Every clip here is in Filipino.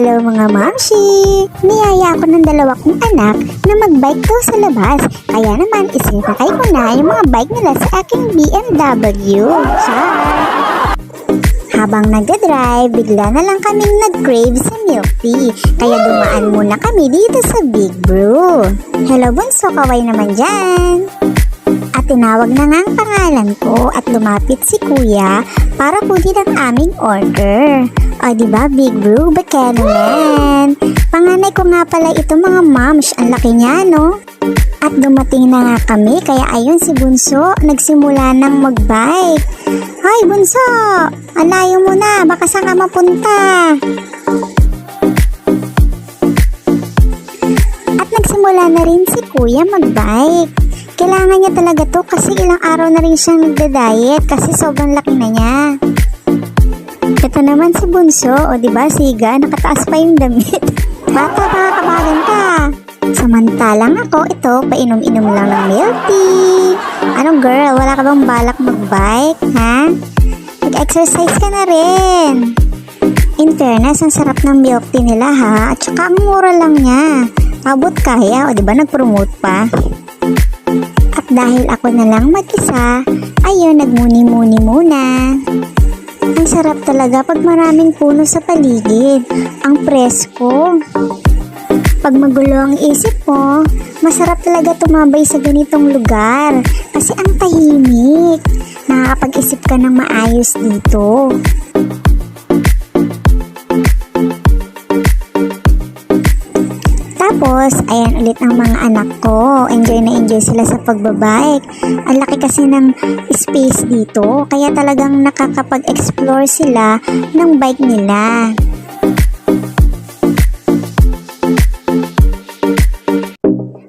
Hello, mga mamshi! Niyaya ako ng dalawa kong anak na magbike daw sa labas. Kaya naman isinakay ko na yung mga bike nila sa aking BMW. Char! Habang nagda-drive, bigla na lang kaming nag-crave sa milk tea. Kaya dumaan muna kami dito sa Big Brew. Hello bunso, kaway naman dyan! At tinawag na nga ang pangalan ko at lumapit si kuya para kunin ang aming order. O ba Big Brew, Buchanan? Panganay ko nga pala ito mga moms, ang laki niya no? At dumating na nga kami kaya ayun si Bunso nagsimula nang magbike. Hoy Bunso, ang layo mo na, baka saan ka mapunta? At nagsimula na rin si Kuya magbike. Kailangan niya talaga to kasi ilang araw na rin siyang nagda-diet kasi sobrang laki na niya. Ito naman si Bunso, o ba siga, nakataas pa yung damit. Bata pa, kabagan ka. Samantalang ako, ito, painom-inom lang ng milk tea. Anong girl, wala ka bang balak mag-bike, ha? Mag-exercise ka na rin. In fairness, ang sarap ng milk tea nila ha, at saka ang mura lang niya. Abot kaya, o di ba nag-promote pa? At dahil ako na lang mag-isa, ayun, nagmuni-muni muna. Ang sarap talaga pag maraming puno sa paligid. Ang presko. Pag magulo ang isip mo, masarap talaga tumambay sa ganitong lugar. Kasi ang tahimik. Nakakapag-isip ka ng maayos dito. Ayan ulit ang mga anak ko. Enjoy na enjoy sila sa pagbabike. Ang laki kasi ng space dito, kaya talagang nakakapag-explore sila ng bike nila.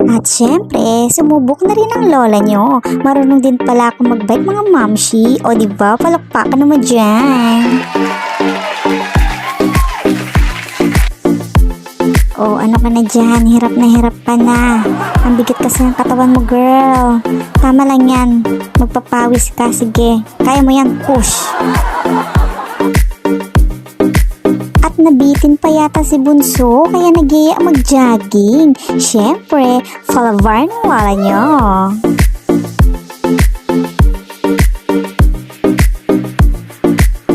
At syempre, sumubok na rin ang lola nyo. Marunong din pala ako magbike mga mamshi. O di ba palakpakan naman dyan. Oh, ano ka na dyan? Hirap na hirap ka na. Ang bigat kasi ng katawan mo, girl. Tama lang yan. Magpapawis ka. Sige. Kaya mo yan. Push. At nabitin pa yata si Bunso, kaya nagiya mag-jogging. Siyempre, follower ng wala nyo.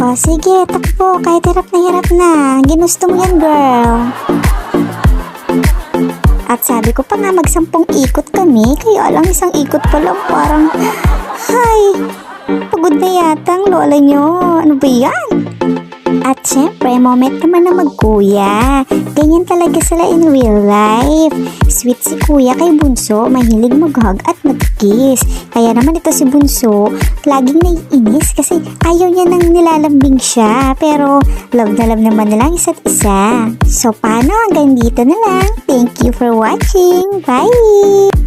O, sige, takbo. Kahit hirap na hirap na. Ginusto mo yan, girl. At sabi ko pa nga magsampung ikot kami, kaya lang isang ikot pa lang parang, Hay, pagod na yata ang lola nyo. Ano ba yan? At syempre, moment naman na magkuya. Ganyan talaga sila in real life. Sweet si kuya kay Bunso, mahilig mag-hug at mag-kiss. Kaya naman ito si Bunso, laging naiinis kasi ayaw niya nang nilalambing siya. Pero love na love naman nila isa't isa. So paano hanggang dito na lang. Thank you for watching. Bye!